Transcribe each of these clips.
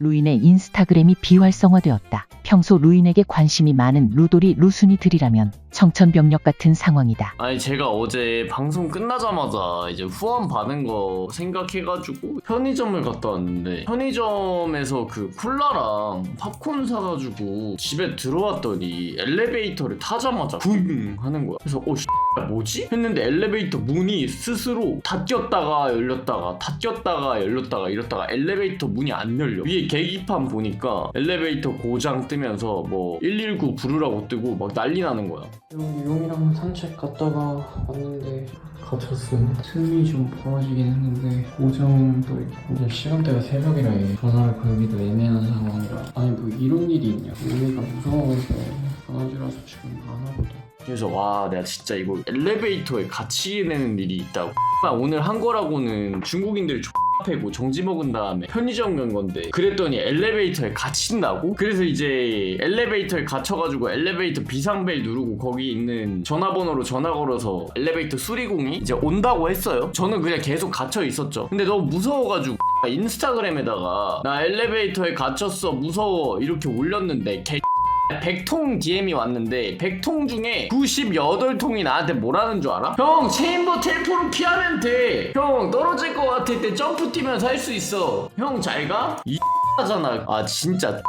루인의 인스타그램이 비활성화되었다. 평소 루인에게 관심이 많은 루돌이 루순이들이라면 청천벽력 같은 상황이다. 아니 제가 어제 방송 끝나자마자 이제 후원 받은 거 생각해가지고 편의점을 갔다 왔는데 편의점에서 그 콜라랑 팝콘 사가지고 집에 들어왔더니 엘리베이터를 타자마자 붕 하는 거야 그래서 어 씨, 뭐지? 했는데 엘리베이터 문이 스스로 닫혔다가 열렸다가 닫혔다가 열렸다가 이랬다가 엘리베이터 문이 안 열려. 위에 계기판 보니까 엘리베이터 고장 뜨면서 뭐 119 부르라고 뜨고 막 난리 나는 거야. 용, 용이랑 산책 갔다가 왔는데 갇혔음 틈이 좀 벌어지긴 했는데 고정도 있고. 이제 시간대가 새벽이라 전화를 걸기도 애매한 상황이라. 아니 뭐 이런 일이 있냐? 용이가 무서워서 강아지라서 지금 안 하거든 그래서 와 내가 진짜 이거 엘리베이터에 갇히게 되는 일이 있다고. 나 오늘 한 거라고는 중국인들 패고 정지 먹은 다음에 편의점 간 건데 그랬더니 엘리베이터에 갇힌다고? 그래서 이제 엘리베이터에 갇혀가지고 엘리베이터 비상벨 누르고 거기 있는 전화번호로 전화 걸어서 엘리베이터 수리공이 이제 온다고 했어요. 저는 그냥 계속 갇혀 있었죠. 근데 너무 무서워가지고 인스타그램에다가 나 엘리베이터에 갇혔어 무서워 이렇게 올렸는데 개 100통 DM이 왔는데 100통 중에 98통이 나한테 뭐라는 줄 알아? 형 체인버 텔포로 피하면 돼형 떨어질 것 같을 때 점프 뛰면 살수 있어 형 잘가? 이 X잖아 아 진짜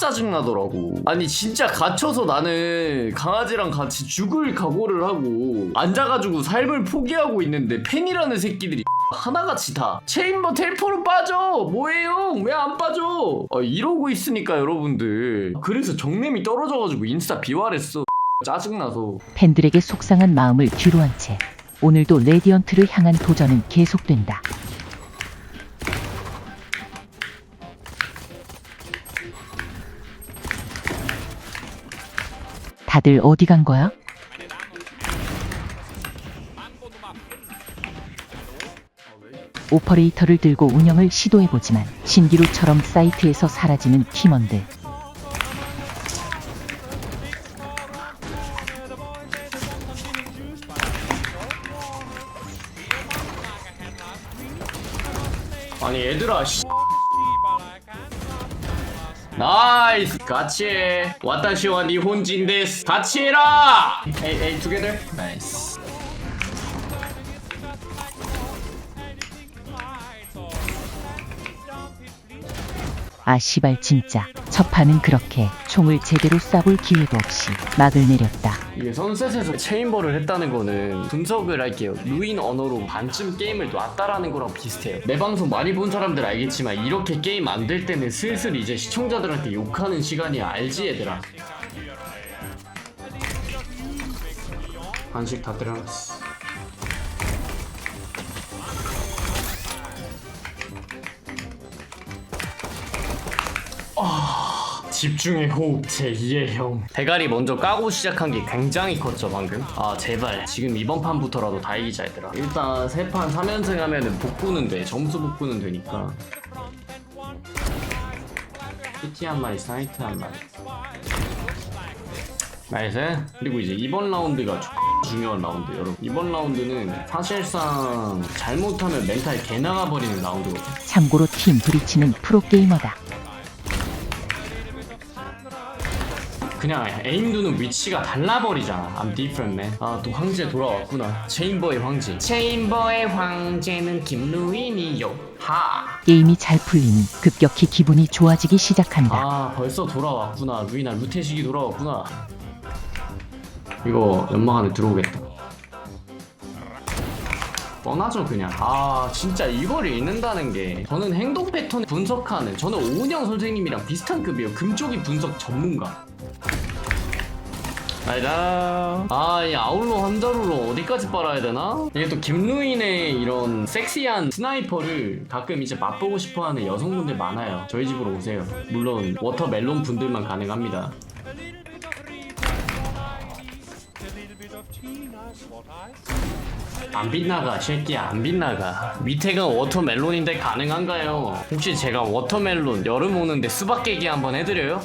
짜증나더라고 아니 진짜 갇혀서 나는 강아지랑 같이 죽을 각오를 하고 앉아가지고 삶을 포기하고 있는데 팬이라는 새끼들이 하나같이 다. 체인버 텔포로 빠져! 뭐예요? 왜 안 빠져? 아, 이러고 있으니까 여러분들. 그래서 정nem이 떨어져가지고 인스타 비활했어. 짜증나서. 팬들에게 속상한 마음을 뒤로 한 채 오늘도 레디언트를 향한 도전은 계속된다. 다들 어디 간 거야? 오퍼레이터를 들고 운영을 시도해보지만 신기루처럼 사이트에서 사라지는 팀원들. 아니 얘들아 씨. 나이스. 같이 해. 와타시와 니혼진 데스 같이 해라. 에이 에이 together? 나이스 아 씨발 진짜 첫 판은 그렇게 총을 제대로 쏴볼 기회도 없이 막을 내렸다. 이게 선셋에서 체인버를 했다는 거는 분석을 할게요. 루인 언어로 반쯤 게임을 놨다라는 거랑 비슷해요. 내 방송 많이 본 사람들 알겠지만 이렇게 게임 안 될 때는 슬슬 이제 시청자들한테 욕하는 시간이야. 알지 얘들아? 간식 다 때려놨어. 집중의 호흡 제2의 형. 대가리 먼저 까고 시작한 게 굉장히 컸죠 방금. 아 제발. 지금 이번 판부터라도 다 이기자 얘들아. 일단 세 판 3연승 하면은 복구는 돼 점수 복구는 되니까. PT 한 마리 사이트 한 마리. 나이스. 그리고 이제 이번 라운드가 중요한 라운드 여러분. 이번 라운드는 사실상 잘못하면 멘탈 개 나가버리는 라운드거든 참고로 팀 브리치는 프로게이머다. 그냥 에임 두는 위치가 달라버리잖아. I'm different man. 아또 황제 돌아왔구나. 체인버의 황제. 체인버의 황제는 김루인이요. 하. 게임이 잘 풀리니 급격히 기분이 좋아지기 시작한다. 아 벌써 돌아왔구나. 루이나 루테식이 돌아왔구나. 이거 연막 안에 들어오겠다. 뻔하죠 그냥 아 진짜 이걸 읽는다는 게 저는 행동 패턴 분석하는 저는 오은영 선생님이랑 비슷한 급이에요 금쪽이 분석 전문가 아이다 아 이 아울러 한자루로 어디까지 빨아야 되나? 이게 또 김루인의 이런 섹시한 스나이퍼를 가끔 이제 맛보고 싶어 하는 여성분들 많아요 저희 집으로 오세요 물론 워터멜론 분들만 가능합니다 안 빗나가 새끼야 안 빗나가 밑에가 워터멜론인데 가능한가요? 혹시 제가 워터멜론 여름 오는데 수박 깨기 한번 해드려요?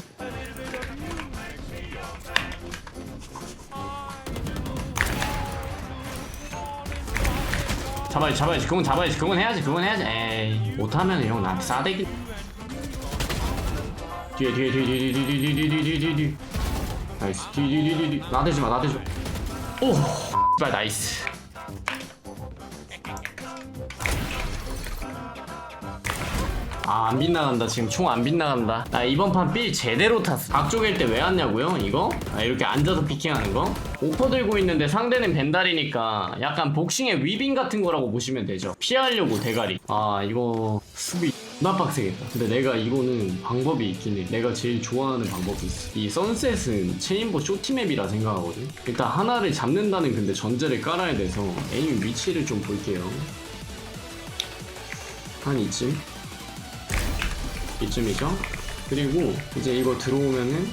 잡아야지 잡아야지 그건 잡아야지 그건 해야지 그건 해야지 에이 못하면 형 나한테 싸대기 뒤에 뒤에 뒤에 뒤에 뒤에 뒤에 뒤에 뒤에 뒤에 뒤에 뒤에 나이스 뒤에 뒤에 뒤에 뒤에 나대지 마 나대지 마오 씨발 나이스 아, 안 빗나간다. 지금 총 안 빗나간다. 나 이번 판 삘 제대로 탔어. 박쪽일 때 왜 왔냐고요? 이거? 아, 이렇게 앉아서 피킹하는 거? 오퍼 들고 있는데 상대는 벤달이니까 약간 복싱의 위빙 같은 거라고 보시면 되죠. 피하려고 대가리. 아, 이거 수비 나 빡세겠다. 근데 내가 이거는 방법이 있긴 해. 내가 제일 좋아하는 방법이 있어. 이 선셋은 체인버 쇼티맵이라 생각하거든. 일단 하나를 잡는다는 근데 전제를 깔아야 돼서 에임 위치를 좀 볼게요. 한 이쯤? 이쯤이죠? 그리고 이제 이거 들어오면은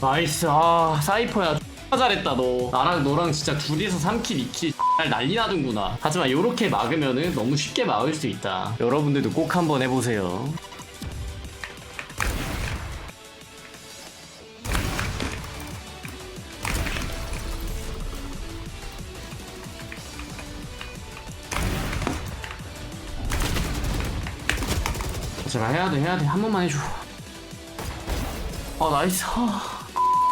나이스 아 사이퍼야 X 잘했다 너. 나랑 너랑 진짜 둘이서 3킬 2킬 X 난리 나는구나. 하지만 요렇게 막으면은 너무 쉽게 막을 수 있다. 여러분들도 꼭 한번 해보세요. 제발 해야 돼 해야 돼. 한 번만 해줘. 아 나이스. 아.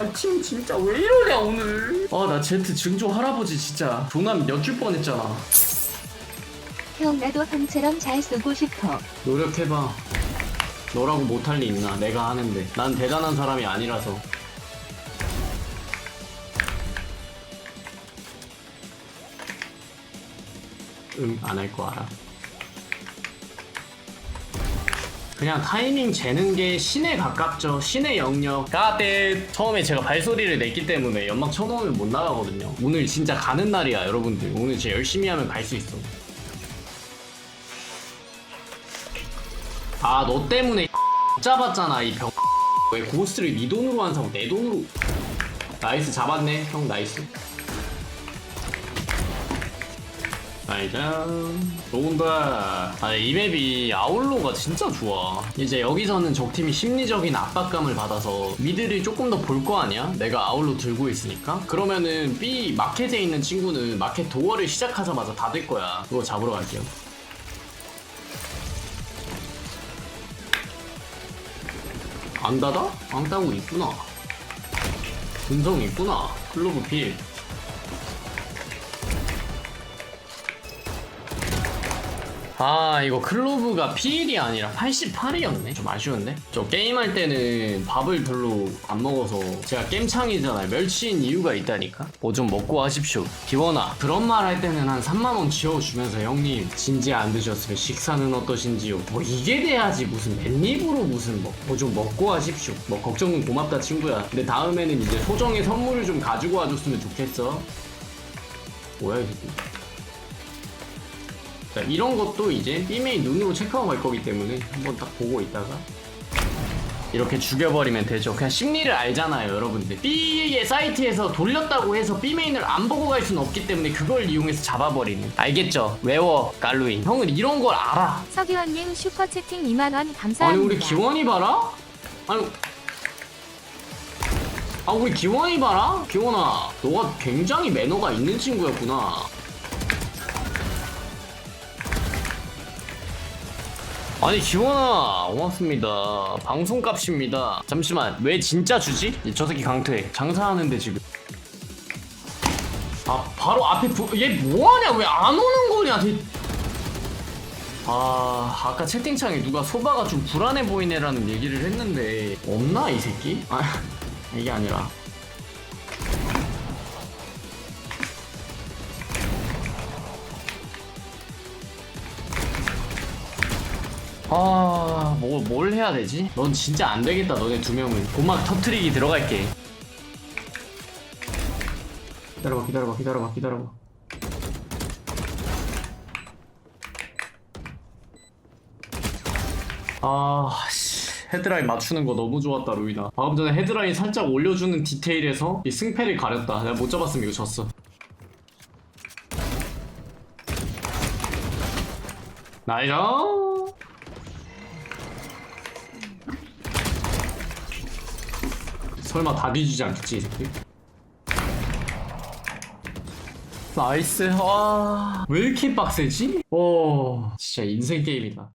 아, 팀 진짜 왜 이러냐 오늘. 아나 제트 증조 할아버지 진짜. 조남 몇줄 뻔했잖아. 형 나도 형처럼 잘 쓰고 싶어. 노력해봐. 너라고 못할 리 있나? 내가 하는데. 난 대단한 사람이 아니라서. 응 안 할 거 알아 그냥 타이밍 재는 게 신에 가깝죠 신의 영역 까대 처음에 제가 발소리를 냈기 때문에 연막 쳐놓으면 못 나가거든요 오늘 진짜 가는 날이야 여러분들 오늘 진짜 열심히 하면 갈 수 있어 아 너 때문에 잡았잖아 이 병. 왜 고스트를 네 돈으로 한 사고 내 돈으로. 나이스 잡았네 형 나이스. 나이자 좋은다. 아이 맵이 아울로가 진짜 좋아. 이제 여기서는 적팀이 심리적인 압박감을 받아서 미드를 조금 더 볼 거 아니야? 내가 아울로 들고 있으니까. 그러면은 B 마켓에 있는 친구는 마켓 도어를 시작하자마자 닫을 거야. 그거 잡으러 갈게요. 안 닫아? 안 닫고 있구나. 분성 있구나. 클로브 필. 아 이거 클로브가 P1이 아니라 88이었네? 좀 아쉬운데? 저 게임할 때는 밥을 별로 안 먹어서 제가 겜창이잖아요. 멸치인 이유가 있다니까? 뭐 좀 먹고 하십시오. 기원아 그런 말 할 때는 한 3만원 지어주면서 형님 진지 안 드셨으면 식사는 어떠신지요? 뭐 이게 돼야지. 무슨 맨입으로 무슨 뭐좀 먹고 하십시오. 뭐 걱정은 고맙다 친구야. 근데 다음에는 이제 소정의 선물을 좀 가지고 와줬으면 좋겠어. 뭐야 이 새끼 자, 이런 것도 이제 B메인 눈으로 체크하고 갈 거기 때문에 한번 딱 보고 있다가 이렇게 죽여버리면 되죠. 그냥 심리를 알잖아요, 여러분들. B의 사이트에서 돌렸다고 해서 B메인을 안 보고 갈 수는 없기 때문에 그걸 이용해서 잡아버리는. 알겠죠? 외워, 깔루인. 형은 이런 걸 알아. 서기원님 슈퍼채팅 2만원 감사합니다. 아니, 우리 기원이 봐라? 아니. 아, 우리 기원이 봐라? 기원아, 너가 굉장히 매너가 있는 친구였구나. 아니 기원아 고맙습니다. 방송값입니다. 잠시만 왜 진짜 주지? 저 새끼 강퇴. 장사하는데 지금. 아 바로 앞에 부... 얘 뭐하냐? 왜 안 오는 거냐? 대... 아 아까 채팅창에 누가 소바가 좀 불안해 보이네라는 얘기를 했는데 없나 이 새끼? 아 이게 아니라 아, 뭐, 뭘 해야 되지? 넌 진짜 안 되겠다, 너네 두 명은. 고막 터트리기 들어갈게. 기다려봐, 기다려봐, 기다려봐, 기다려봐. 아, 씨. 헤드라인 맞추는 거 너무 좋았다, 루이나. 방금 전에 헤드라인 살짝 올려주는 디테일에서 이 승패를 가렸다. 내가 못 잡았으면 이거 졌어. 나이스! 설마 다 뒤지지 않겠지 이 새끼? 나이스 와왜 이렇게 빡세지? 오 진짜 인생 게임이다